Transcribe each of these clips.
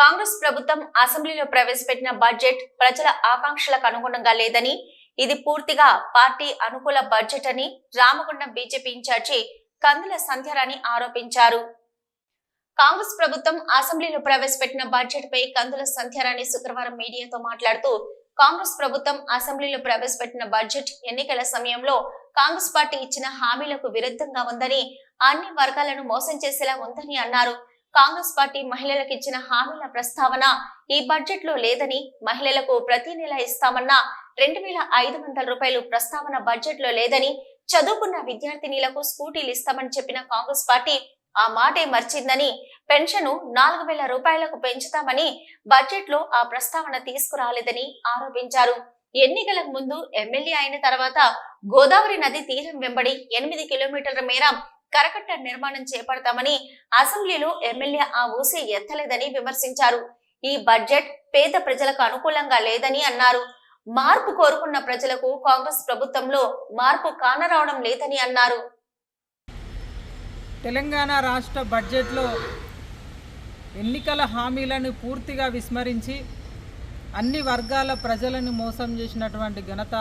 కాంగ్రెస్ ప్రభుత్వం అసెంబ్లీలో ప్రవేశపెట్టిన బడ్జెట్ ప్రజల ఆకాంక్షలకు అనుగుణంగా లేదని ఇది పూర్తిగా పార్టీ అనుకూల బడ్జెట్ అని రామగుండం బీజేపీ ఇన్ఛార్జి కందుల సంధ్యారాణి ఆరోపించారు. కాంగ్రెస్ ప్రభుత్వం అసెంబ్లీలో ప్రవేశపెట్టిన బడ్జెట్ పై కందుల సంధ్యారాణి శుక్రవారం మీడియాతో మాట్లాడుతూ కాంగ్రెస్ ప్రభుత్వం అసెంబ్లీలో ప్రవేశపెట్టిన బడ్జెట్ ఎన్నికల సమయంలో కాంగ్రెస్ పార్టీ ఇచ్చిన హామీలకు విరుద్ధంగా ఉందని అన్ని వర్గాలను మోసం చేసేలా ఉందని అన్నారు. కాంగ్రెస్ పార్టీ మహిళలకు ఇచ్చిన హామీల ప్రస్తావన ఈ బడ్జెట్లో లేదని మహిళలకు ప్రతి నెల ఇస్తామన్న రెండు వేల ఐదు వందల రూపాయలు ప్రస్తావన బడ్జెట్లో లేదని చదువుకున్న విద్యార్థినీలకు స్కూటీలు ఇస్తామని చెప్పిన కాంగ్రెస్ పార్టీ ఆ మాటే మర్చిందని పెన్షన్ నాలుగు వేల రూపాయలకు పెంచుతామని బడ్జెట్లో ఆ ప్రస్తావన తీసుకురాలేదని ఆరోపించారు. ఎన్నికలకు ముందు ఎమ్మెల్యే అయిన తర్వాత గోదావరి నది తీరం వెంబడి ఎనిమిది కిలోమీటర్ల మేర కరకట్ట నిర్మాణం చేపడతామని అసెంబ్లీలో ఎమ్మెల్యే ఆ ఊసి ఎత్తలేదని విమర్శించారు. ఈ బడ్జెట్ పేద ప్రజలకు అనుకూలంగా లేదని అన్నారు. మార్పు కోరుకున్న ప్రజలకు కాంగ్రెస్ ప్రభుత్వంలో మార్పు కానరావడం లేదని అన్నారు. తెలంగాణ రాష్ట్ర బడ్జెట్లో ఎన్నికల హామీలను పూర్తిగా విస్మరించి అన్ని వర్గాల ప్రజలను మోసం చేసినటువంటి ఘనత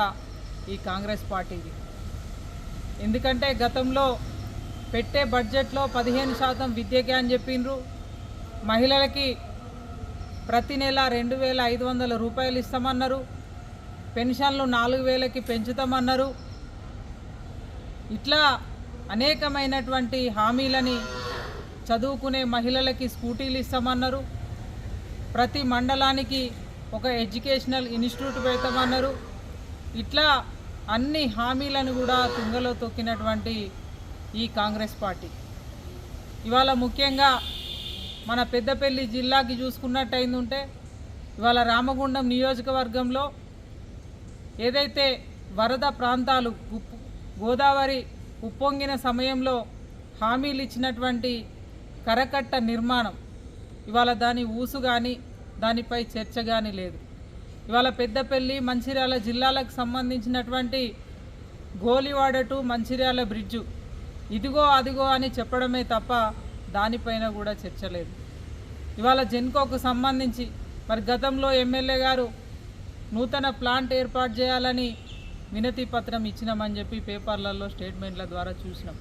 ఈ కాంగ్రెస్ పార్టీది. ఎందుకంటే గతంలో పెట్టే బడ్జెట్లో పదిహేను శాతం విద్యకే అని చెప్పిండ్రు. మహిళలకి ప్రతి నెల రెండు వేల ఐదు వందల రూపాయలు ఇస్తామన్నారు. పెన్షన్లు నాలుగు వేలకి పెంచుతామన్నారు. ఇట్లా అనేకమైనటువంటి హామీలని చదువుకునే మహిళలకి స్కూటీలు ఇస్తామన్నారు. ప్రతి మండలానికి ఒక ఎడ్యుకేషనల్ ఇన్స్టిట్యూట్ పెడతామన్నారు. ఇట్లా అన్ని హామీలను కూడా తుంగలో తొక్కినటువంటి ఈ కాంగ్రెస్ పార్టీ. ఇవాళ ముఖ్యంగా మన పెద్దపల్లి జిల్లాకి చూసుకున్నట్టయింది ఉంటే ఇవాళ రామగుండం నియోజకవర్గంలో ఏదైతే వరద ప్రాంతాలు ఉప్పు గోదావరి ఉప్పొంగిన సమయంలో హామీలు ఇచ్చినటువంటి కరకట్ట నిర్మాణం ఇవాళ దాని ఊసు కానీ దానిపై చర్చ కానీ లేదు. ఇవాళ పెద్దపల్లి మంచిర్యాల జిల్లాలకు సంబంధించినటువంటి గోలివాడ టు మంచిర్యాల బ్రిడ్జు ఇదిగో అదిగో అని చెప్పడమే తప్ప దానిపైన కూడా చర్చ లేదు. ఇవాళ జెన్కోకు సంబంధించి మరి గతంలో ఎమ్మెల్యే గారు నూతన ప్లాంట్ ఏర్పాటు చేయాలని వినతి పత్రం ఇచ్చినామని చెప్పి పేపర్లలో స్టేట్మెంట్ల ద్వారా చూసినాం.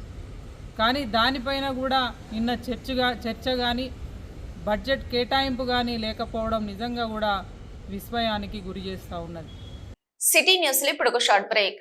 కానీ దానిపైన కూడా నిన్న చర్చగా చర్చ కానీ బడ్జెట్ కేటాయింపు కానీ లేకపోవడం నిజంగా కూడా విస్మయానికి గురి చేస్తూ ఉన్నది. సిటీ న్యూస్లో ఇప్పుడు ఒక షార్ట్ బ్రేక్.